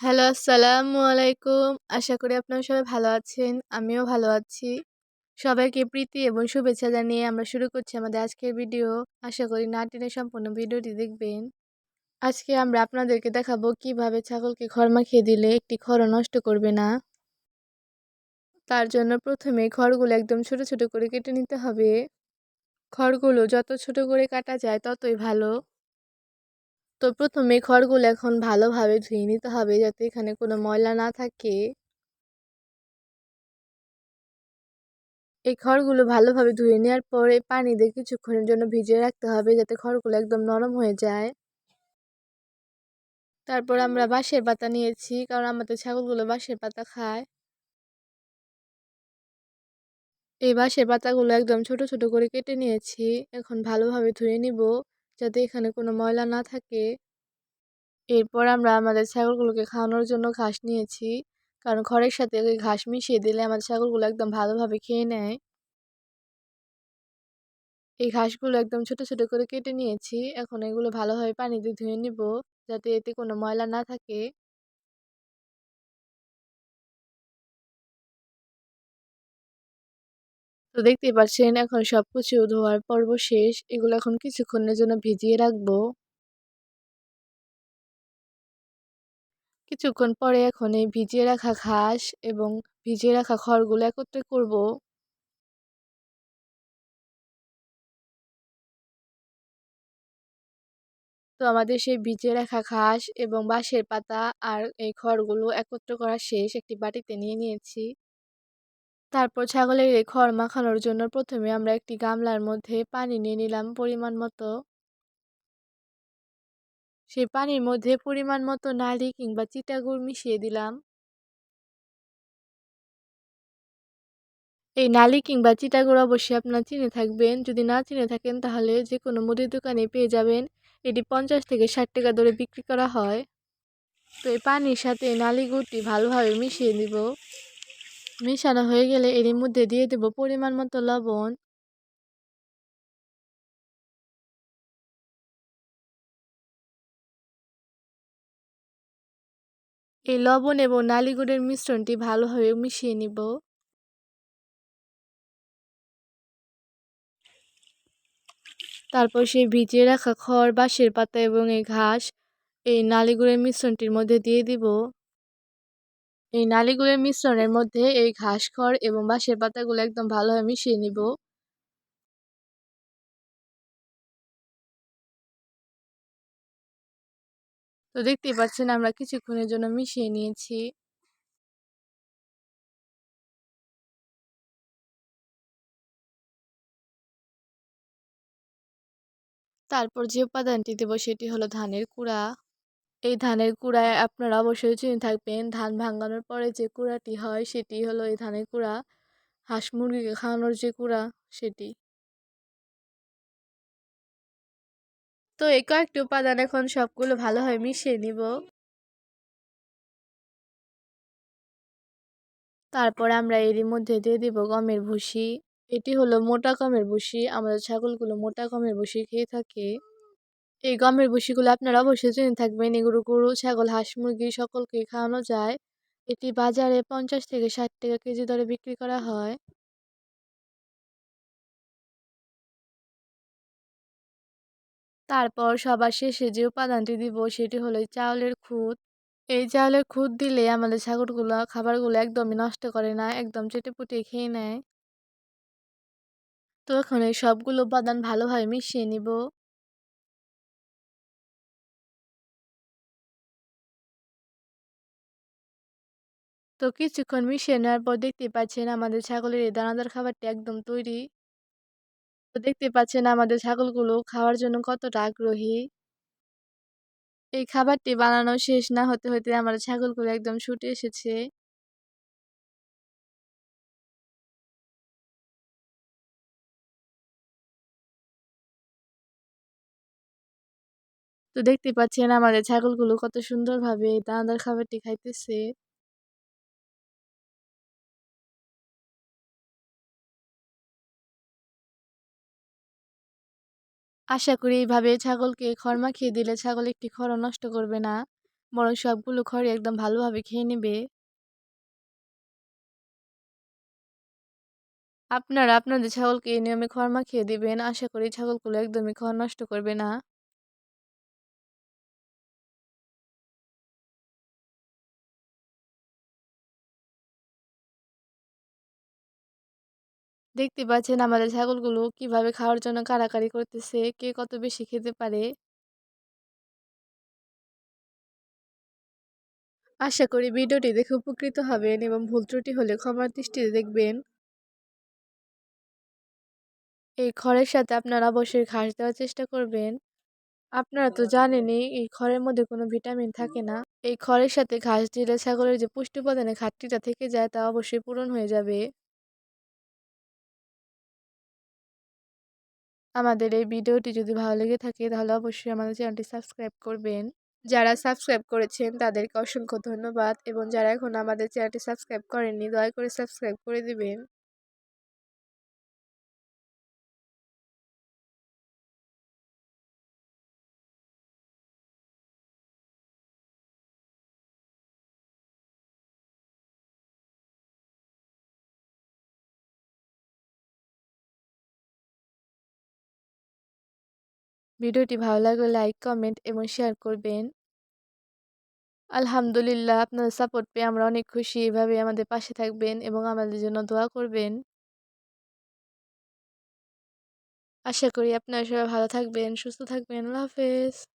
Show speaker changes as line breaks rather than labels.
Hello, আসসালামু আলাইকুম। আশা করি আপনারা সবাই ভালো আছেন, আমিও ভালো আছি। সবাইকে প্রীতি এবং শুভেচ্ছা জানিয়ে আমরা শুরু করছি আমাদের আজকের ভিডিও। আশা করি না টেনে সম্পূর্ণ ভিডিওটি দেখবেন। আজকে আমরা আপনাদেরকে দেখাবো কীভাবে ছাগলকে খড় মাখিয়ে দিলে একটি খড় নষ্ট করবে না। তার জন্য প্রথমে খড়গুলো একদম ছোট ছোট করে কেটে নিতে হবে। খড়গুলো যত ছোট করে কাটা যায় ততই ভালো। তো প্রথমে খড়গুলো এখন ভালোভাবে ধুয়ে নিতে হবে যাতে এখানে কোনো ময়লা না থাকে। এই খড়গুলো ভালোভাবে ধুয়ে নেওয়ার পরে পানি দিয়ে কিছুক্ষণের জন্য ভিজিয়ে রাখতে হবে যাতে খড়গুলো একদম নরম হয়ে যায়। তারপর আমরা বাঁশের পাতা নিয়েছি কারণ আমাদের ছাগলগুলো বাঁশের পাতা খায়। এই বাঁশের পাতাগুলো একদম ছোট ছোট করে কেটে নিয়েছি। এখন ভালোভাবে ধুয়ে নিব। যাতে এখানে কোনো ময়লা না থাকে। এরপর আমরা আমাদের ছাগলগুলোকে খাওয়ানোর জন্য ঘাস নিয়েছি। কারণ খড়ের সাথে ঘাস মিশিয়ে দিলে আমাদের ছাগলগুলো একদম ভালোভাবে খেয়ে নেয়। এই ঘাসগুলো একদম ছোট ছোট করে কেটে নিয়েছি। এখন এগুলো ভালোভাবে পানিতে ধুয়ে নিব। যাতে এতে কোনো ময়লা না থাকে। তো দেখতেই পাচ্ছেন, এখন সব কিছু ধোয়ার পর্ব শেষ। এগুলো এখন কিছুক্ষণের জন্য ভিজিয়ে রাখব। কিছুক্ষণ পরে এখন এই ভিজিয়ে রাখা ঘাস এবং ভিজিয়ে রাখা খড়গুলো একত্রে করব। তো আমাদের সেই ভিজিয়ে রাখা ঘাস এবং বাঁশের পাতা আর এই খড়গুলো একত্র করা শেষ। একটি বাটিতে নিয়ে নিয়েছি। তারপর ছাগলের এই খড় মাখানোর জন্য প্রথমে আমরা একটি গামলার মধ্যে পানি নিয়ে নিলাম পরিমাণ মতো। সেই পানির মধ্যে পরিমাণ মতো নালি কিংবা চিটাগুড় মিশিয়ে দিলাম। এই নালি কিংবা চিটাগুড় অবশ্যই আপনার চিনে থাকবেন। যদি না চিনে থাকেন তাহলে যে কোনো মুদির দোকানে পেয়ে যাবেন। এটি পঞ্চাশ থেকে ষাট টাকা দরে বিক্রি করা হয়। তো এই পানির সাথে নালি গুড়টি ভালোভাবে মিশিয়ে দিব মেশানো হয়ে গেলে এর মধ্যে দিয়ে দেব পরিমাণ মতো লবণ। এই লবণ এবং নালি গুড়ের মিশ্রণটি ভালোভাবে মিশিয়ে নিব। তারপর সেই ভিজিয়ে রাখা খড়, বাঁশের পাতা এবং এই ঘাস এই নালিগুড়ের মিশ্রণটির মধ্যে দিয়ে দিব। এই নালিগুড়ের মিশ্রণের মধ্যে এই ঘাস, খড় এবং বাঁশের পাতাগুলো একদম ভালোভাবে মিশিয়ে নিব। তো দেখতেই পাচ্ছেন আমরা কিছুক্ষণের জন্য মিশিয়ে নিয়েছি। তারপর যে উপাদানটি দেব সেটি হলো ধানের কুড়া। এই ধানের কুড়ায় আপনারা অবশ্যই চিনে থাকবেন। ধান ভাঙানোর পরে যে কুড়াটি হয়, সেটি হলো এই ধানের কুড়া। হাঁস মুরগিকে খাওয়ানোর যে কুড়া, সেটি। তো এই কয়েকটি উপাদান এখন সবগুলো ভালোভাবে মিশিয়ে নিব। তারপর আমরা এরই মধ্যে দিয়ে দিব গমের ভুসি। এটি হলো মোটা গমের ভুসি। আমাদের ছাগলগুলো মোটা গমের ভুসি খেয়ে থাকে। এই গমের ভুসিগুলো আপনারা অবশ্যই জেনে থাকবেন। এগুলো গরু, ছাগল, হাঁস, মুরগি সকলকে খাওয়ানো যায়। এটি বাজারে পঞ্চাশ থেকে ষাট টাকা কেজি দরে বিক্রি করা হয়। তারপর সবার শেষে যে উপাদানটি দিব সেটি হলো চাউলের খুদ এই চাউলের খুদ দিলে আমাদের ছাগলগুলো, খাবারগুলো একদমই নষ্ট করে না, একদম চেটে চেটেপুটে খেয়ে নেয়। তো এখন এই সবগুলো উপাদান ভালোভাবে মিশিয়ে নিব। তো কিছুক্ষণ মিশিয়ে নেওয়ার পর দেখতে পাচ্ছেন আমাদের ছাগলের এই দানাদার খাবারটি একদম তৈরি। তো দেখতে পাচ্ছেন আমাদের ছাগলগুলো খাওয়ার জন্য কতটা আগ্রহী। এই খাবারটি বানানো শেষ না হতে হতে আমাদের ছাগলগুলো একদম শুটে এসেছে। তো দেখতে পাচ্ছেন আমাদের ছাগলগুলো কত সুন্দরভাবে দানাদার খাবারটি খাইতেছে। আশা করি এইভাবে ছাগলকে খড় মাখিয়ে দিলে ছাগল একটি খড়ও নষ্ট করবে না। বরং সবগুলো খড়ই একদম ভালোভাবে খেয়ে নেবে। আপনারা আপনাদের ছাগলকে এই নিয়মে খড় মাখিয়ে দিবেন। আশা করি ছাগলগুলো একদমই খড় নষ্ট করবে না। দেখতে পাচ্ছেন আমাদের ছাগলগুলো কীভাবে খাওয়ার জন্য কাড়াকাড়ি করতেছে, কে কত বেশি খেতে পারে? আশা করি ভিডিওটি দেখে উপকৃত হবেন এবং ভুল ত্রুটি হলে ক্ষমার দৃষ্টিতে দেখবেন। এই খড়ের সাথে আপনারা অবশ্যই ঘাস দেওয়ার চেষ্টা করবেন। আপনারা তো জানেনই এই খড়ের মধ্যে কোনো ভিটামিন থাকে না। এই খড়ের সাথে ঘাস দিলে ছাগলের যে পুষ্টি উপাদানের ঘাটতিটা থেকে যায় তা অবশ্যই পূরণ হয়ে যাবে। আমাদের এই ভিডিওটি যদি ভালো লেগে থাকে, তাহলে অবশ্যই আমাদের চ্যানেলটি সাবস্ক্রাইব করবেন। যারা সাবস্ক্রাইব করেছেন, তাদেরকে অসংখ্য ধন্যবাদ এবং যারা এখন আমাদের চ্যানেলটি সাবস্ক্রাইব করেননি, দয়া করে সাবস্ক্রাইব করে দিবেন। ভিডিওটি ভালো লাগলে লাইক, কমেন্ট এবং শেয়ার করবেন। আলহামদুলিল্লাহ আপনাদের সাপোর্ট পেয়ে আমরা অনেক খুশি। এভাবে আমাদের পাশে থাকবেন এবং আমাদের জন্য দোয়া করবেন। আশা করি আপনারা সবাই ভালো থাকবেন, সুস্থ থাকবেন। আল্লাহ হাফেজ।